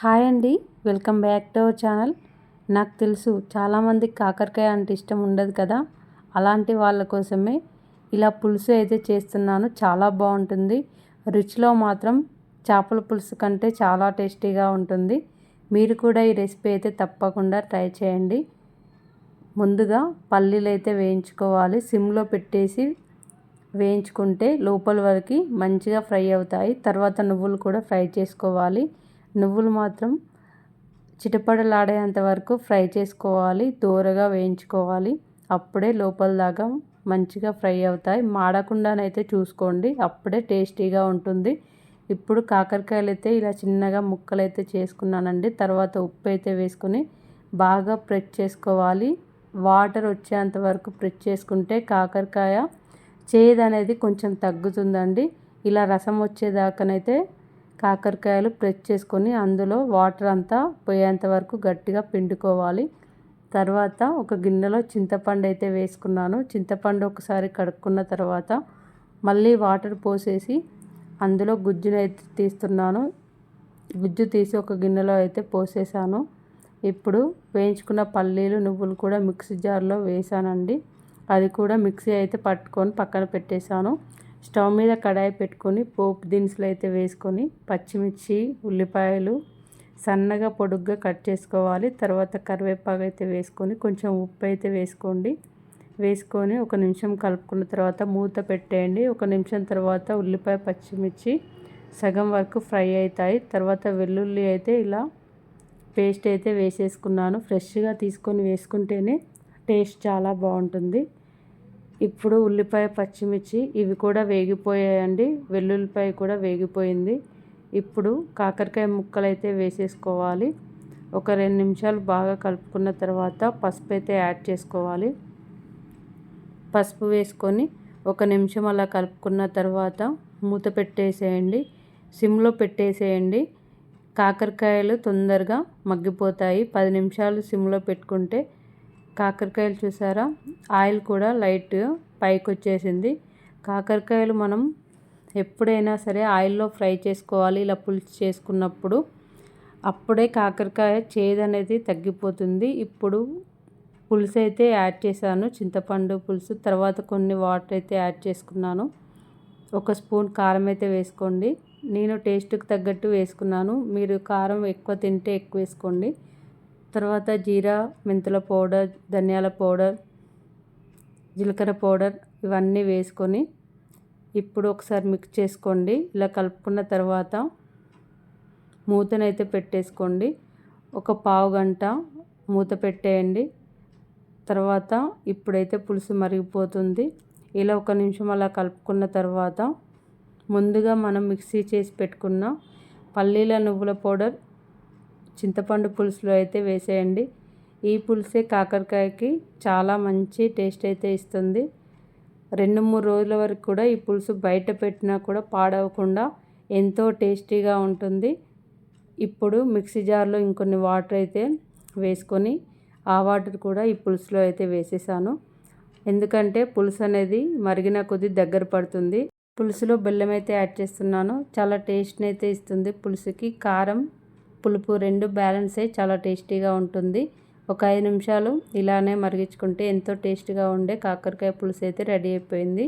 Hi అండి. Welcome back to our channel. నాకు తెలుసు చాలామందికి కాకరకాయ అంటే ఇష్టం ఉండదు కదా. అలాంటి వాళ్ళ కోసమే ఇలా పులుసు అయితే చేస్తున్నాను. చాలా బాగుంటుంది. రుచిలో మాత్రం చేపల పులుసు కంటే చాలా టేస్టీగా ఉంటుంది. మీరు కూడా ఈ రెసిపీ అయితే తప్పకుండా ట్రై చేయండి. ముందుగా పల్లీలు అయితే వేయించుకోవాలి. సిమ్లో పెట్టేసి వేయించుకుంటే లోపల వరకు మంచిగా ఫ్రై అవుతాయి. తర్వాత నువ్వులు కూడా ఫ్రై చేసుకోవాలి. నువ్వులు మాత్రం చిటపడలాడేంత వరకు ఫ్రై చేసుకోవాలి దూరగా వేయించుకోవాలి. అప్పుడే లోపల దాకా మంచిగా ఫ్రై అవుతాయి. మాడకుండానైతే చూసుకోండి అప్పుడే టేస్టీగా ఉంటుంది. ఇప్పుడు కాకరకాయలు అయితే ఇలా చిన్నగా ముక్కలు అయితే చేసుకున్నానండి. తర్వాత ఉప్పు అయితే వేసుకొని బాగా ప్రెస్ చేసుకోవాలి. వాటర్ వచ్చేంత వరకు ప్రెస్ చేసుకుంటే కాకరకాయ చేదు అనేది కొంచెం తగ్గుతుందండి. ఇలా రసం వచ్చేదాకానైతే కాకరకాయలు ప్రెస్ చేసుకొని అందులో వాటర్ అంతా పోయేంత వరకు గట్టిగా పిండుకోవాలి. తర్వాత ఒక గిన్నెలో చింతపండు అయితే వేసుకున్నాను. చింతపండు ఒకసారి కడుక్కున్న తర్వాత మళ్ళీ వాటర్ పోసేసి అందులో గుజ్జును అయితే తీస్తున్నాను. గుజ్జు తీసి ఒక గిన్నెలో అయితే పోసేసాను. ఇప్పుడు వేయించుకున్న పల్లీలు నువ్వులు కూడా మిక్సీ జార్లో వేసానండి. అది కూడా మిక్సీ అయితే పట్టుకొని పక్కన పెట్టేశాను. స్టవ్ మీద కడాయి పెట్టుకొని పోపు దినుసులు అయితే వేసుకొని పచ్చిమిర్చి ఉల్లిపాయలు సన్నగా పొడుగ్గా కట్ చేసుకోవాలి. తర్వాత కరివేపాకు అయితే వేసుకొని కొంచెం ఉప్పు అయితే వేసుకోండి. వేసుకొని ఒక నిమిషం కలుపుకున్న తర్వాత మూత పెట్టేయండి. ఒక నిమిషం తర్వాత ఉల్లిపాయ పచ్చిమిర్చి సగం వరకు ఫ్రై అవుతాయి. తర్వాత వెల్లుల్లి అయితే ఇలా పేస్ట్ అయితే వేసేసుకున్నాను. ఫ్రెష్గా తీసుకొని వేసుకుంటేనే టేస్ట్ చాలా బాగుంటుంది. ఇప్పుడు ఉల్లిపాయ పచ్చిమిర్చి ఇవి కూడా వేగిపోయాయండి. వెల్లుల్లిపాయ కూడా వేగిపోయింది. ఇప్పుడు కాకరకాయ ముక్కలు అయితే వేసేసుకోవాలి. ఒక రెండు నిమిషాలు బాగా కలుపుకున్న తర్వాత పసుపు అయితే యాడ్ చేసుకోవాలి. పసుపు వేసుకొని ఒక నిమిషం అలా కలుపుకున్న తర్వాత మూత పెట్టేసేయండి. సిమ్లో పెట్టేసేయండి. కాకరకాయలు తొందరగా మగ్గిపోతాయి. పది నిమిషాలు సిమ్లో పెట్టుకుంటే కాకరకాయలు చూసారా? ఆయిల్ కూడా లైట్ పైకి వచ్చేసింది కాకరకాయలు మనం ఎప్పుడైనా సరే ఆయిల్లో ఫ్రై చేసుకోవాలి ఇలా పులుసు చేసుకున్నప్పుడు. అప్పుడే కాకరకాయ చేదు అనేది తగ్గిపోతుంది. ఇప్పుడు పులుసు అయితే యాడ్ చేశాను. చింతపండు పులుసు తర్వాత కొన్ని వాటర్ అయితే యాడ్ చేసుకున్నాను. ఒక స్పూన్ కారం అయితే వేసుకోండి. నేను టేస్ట్కి తగ్గట్టు వేసుకున్నాను. మీరు కారం ఎక్కువ తింటే ఎక్కువ వేసుకోండి. తర్వాత జీరా మెంతుల పౌడర్ ధనియాల పౌడర్ జీలకర్ర పౌడర్ ఇవన్నీ వేసుకొని ఇప్పుడు ఒకసారి మిక్స్ చేసుకోండి. ఇలా కలుపుకున్న తర్వాత మూతనైతే పెట్టేసుకోండి. ఒక పావు గంట మూత పెట్టేయండి. తర్వాత ఇప్పుడైతే పులుసు మరిగిపోతుంది. ఇలా ఒక నిమిషం అలా కలుపుకున్న తర్వాత ముందుగా మనం మిక్సీ చేసి పెట్టుకున్న పల్లీల నువ్వుల పౌడర్ చింతపండు పులుసులో అయితే వేసేయండి. ఈ పులుసే కాకరకాయకి చాలా మంచి టేస్ట్ అయితే ఇస్తుంది. రెండు మూడు రోజుల వరకు కూడా ఈ పులుసు బయట పెట్టినా కూడా పాడవకుండా ఎంతో టేస్టీగా ఉంటుంది. ఇప్పుడు మిక్సీ జార్లో ఇంకొన్ని వాటర్ అయితే వేసుకొని ఆ వాటర్ కూడా ఈ పులుసులో అయితే వేసేసాను. ఎందుకంటే పులుసు అనేది మరిగిన కొద్ది దగ్గర పడుతుంది. పులుసులో బెల్లం అయితే యాడ్ చేస్తున్నాను. చాలా టేస్ట్ని అయితే ఇస్తుంది పులుసుకి. కారం పులుపు రెండు బ్యాలెన్స్ అయ్యి చాలా టేస్టీగా ఉంటుంది. ఒక ఐదు నిమిషాలు ఇలానే మరిగించుకుంటే ఎంతో టేస్టీగా ఉండే కాకరకాయ పులుసు అయితే రెడీ అయిపోయింది.